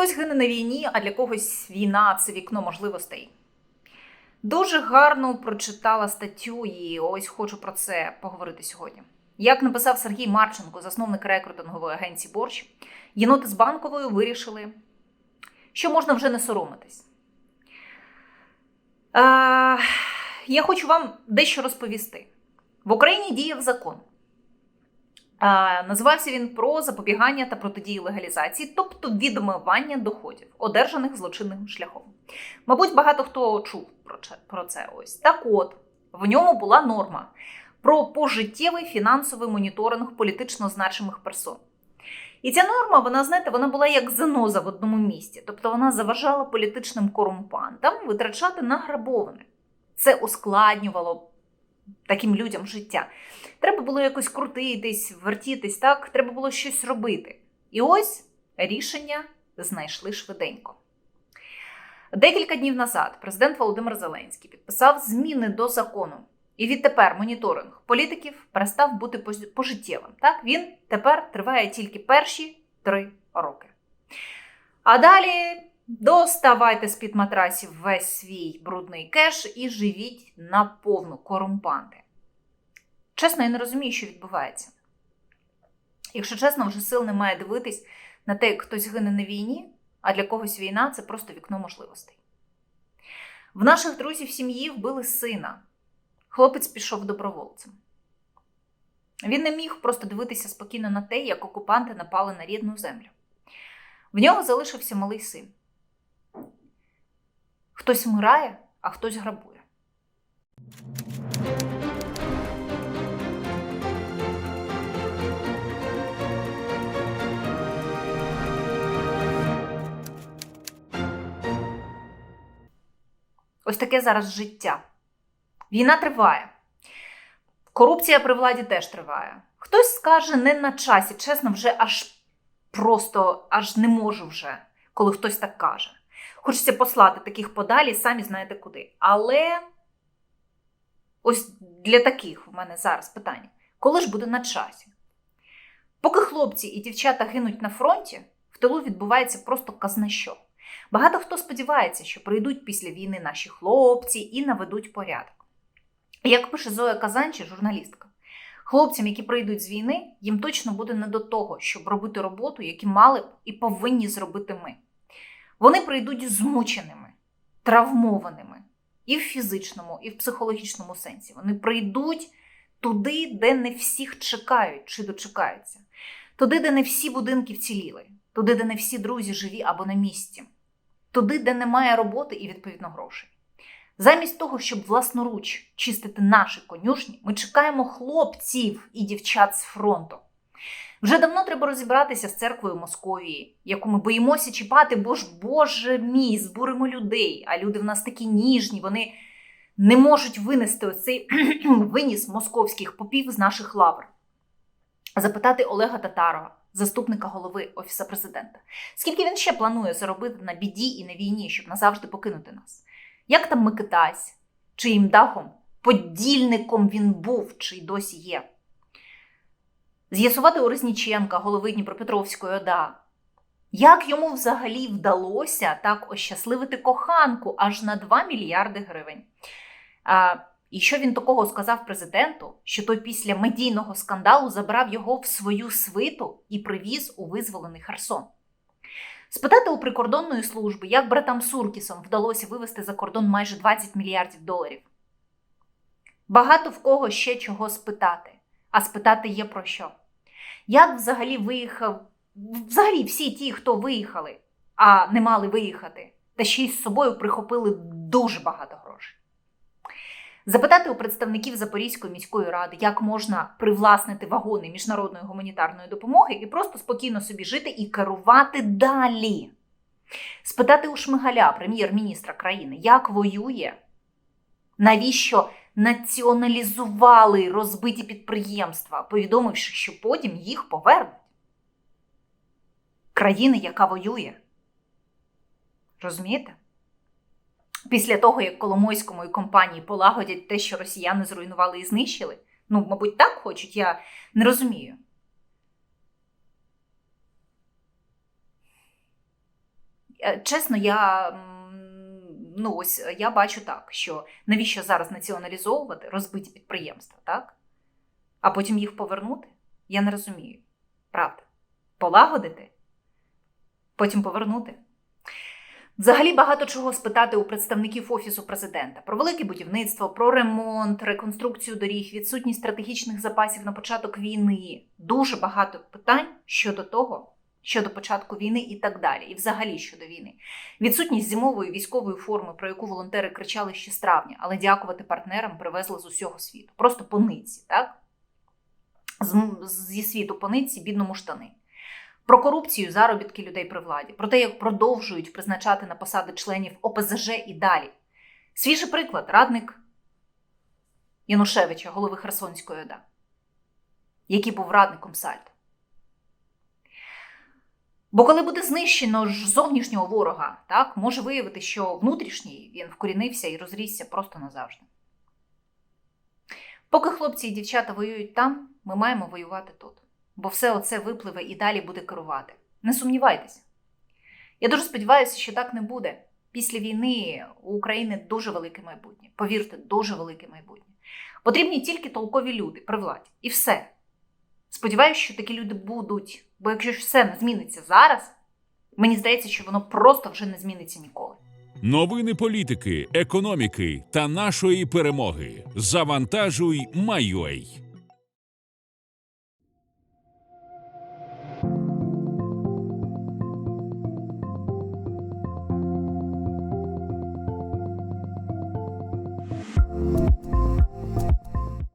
Хтось гине на війні, а для когось війна це вікно можливостей. Дуже гарно прочитала статтю, і ось хочу про це поговорити сьогодні. Як написав Сергій Марченко, засновник рекрутингової агенції Борщ, єноти з банковою вирішили, що можна вже не соромитись. Е, я хочу вам дещо розповісти. В Україні діяв закон. Називався він про запобігання та протидії легалізації, тобто відмивання доходів, одержаних злочинним шляхом. Мабуть, багато хто чув про це ось. Так от, в ньому була норма про пожиттєвий фінансовий моніторинг політично значимих персон. І ця норма, вона, знаєте, вона була як заноза в одному місці. Тобто вона заважала політичним корумпантам витрачати награбоване. Це ускладнювало таким людям життя. Треба було якось крутитись, вертітись, так? Треба було щось робити. І ось рішення знайшли швиденько. Декілька днів назад президент Володимир Зеленський підписав зміни до закону. І відтепер моніторинг політиків перестав бути пожиттєвим. Так? Він тепер триває тільки перші три роки. А далі доставайте з-під матрасів весь свій брудний кеш і живіть на повну корумпанти. Чесно, я не розумію, що відбувається. Якщо чесно, вже сил немає дивитись на те, як хтось гине на війні, а для когось війна це просто вікно можливостей. В наших друзів сім'ї вбили сина. Хлопець пішов добровольцем. Він не міг просто дивитися спокійно на те, як окупанти напали на рідну землю. В нього залишився малий син. Хтось вмирає, а хтось грабує. Ось таке зараз життя. Війна триває. Корупція при владі теж триває. Хтось скаже не на часі, чесно, вже аж просто аж не можу вже, коли хтось так каже. Хочеться послати таких подалі, самі знаєте куди. Але ось для таких у мене зараз питання: коли ж буде на часі? Поки хлопці і дівчата гинуть на фронті, в тилу відбувається просто казна що. Багато хто сподівається, що прийдуть після війни наші хлопці і наведуть порядок. Як пише Зоя Казанчі, журналістка, хлопцям, які прийдуть з війни, їм точно буде не до того, щоб робити роботу, яку мали б і повинні зробити ми. Вони прийдуть змученими, травмованими і в фізичному, і в психологічному сенсі. Вони прийдуть туди, де не всіх чекають чи дочекаються, туди, де не всі будинки вціліли, туди, де не всі друзі живі або на місці, туди, де немає роботи і відповідно грошей. Замість того, щоб власноруч чистити наші конюшні, ми чекаємо хлопців і дівчат з фронту. Вже давно треба розібратися з церквою Московії, яку ми боїмося чіпати, бо ж, Боже мій, збуримо людей. А люди в нас такі ніжні, вони не можуть винести оцей виніс московських попів з наших лавр. Запитати Олега Татарова, заступника голови Офіса президента, скільки він ще планує заробити на біді і на війні, щоб назавжди покинути нас? Як там Микитась, чиїм дахом, подільником він був, чи й досі є? З'ясувати у Резніченка, голови Дніпропетровської ОДА, як йому взагалі вдалося так ощасливити коханку аж на 2 мільярди гривень? А, І що він такого сказав президенту, що той після медійного скандалу забрав його в свою свиту і привіз у визволений Херсон? Спитати у прикордонної служби, як братам Суркісом вдалося вивести за кордон майже 20 мільярдів доларів. Багато в кого ще чого спитати, а спитати є про що. Як взагалі виїхав, взагалі всі ті, хто виїхали, а не мали виїхати, та ще й з собою прихопили дуже багато грошей. Запитати у представників Запорізької міської ради, як можна привласнити вагони міжнародної гуманітарної допомоги і просто спокійно собі жити і керувати далі. Спитати у Шмигаля, прем'єр-міністра країни, як воює, навіщо націоналізували розбиті підприємства, повідомивши, що потім їх повернуть. Країни, яка воює. Розумієте? Після того, як Коломойському і компанії полагодять те, що росіяни зруйнували і знищили, ну, мабуть, так хочуть, я не розумію. Е, Чесно, я, ну, ось, я бачу так, що навіщо зараз націоналізовувати розбиті підприємства, так? А потім їх повернути? Я не розумію. Правда. Полагодити, потім повернути. Взагалі багато чого спитати у представників Офісу президента про велике будівництво, про ремонт, реконструкцію доріг, відсутність стратегічних запасів на початок війни. Дуже багато питань щодо того, щодо початку війни і так далі, і взагалі щодо війни. Відсутність зимової військової форми, про яку волонтери кричали ще з травня, але дякувати партнерам привезли з усього світу. Просто по нитці, так? Зі світу по нитці, бідному штани. Про корупцію, заробітки людей при владі, про те, як продовжують призначати на посади членів ОПЗЖ і далі. Свіжий приклад радник Янушевича, голови Херсонської ОДА, який був радником Сальдо. Бо коли буде знищено ж зовнішнього ворога, так, може виявити, що внутрішній він вкорінився і розрісся просто назавжди. Поки хлопці і дівчата воюють там, ми маємо воювати тут. Бо все оце випливе і далі буде керувати. Не сумнівайтеся. Я дуже сподіваюся, що так не буде. Після війни у України дуже велике майбутнє. Повірте, дуже велике майбутнє. Потрібні тільки толкові люди при владі. І все. Сподіваюся, що такі люди будуть. Бо якщо ж все не зміниться зараз, мені здається, що воно просто вже не зміниться ніколи. Новини політики, економіки та нашої перемоги. Завантажуй, Майой.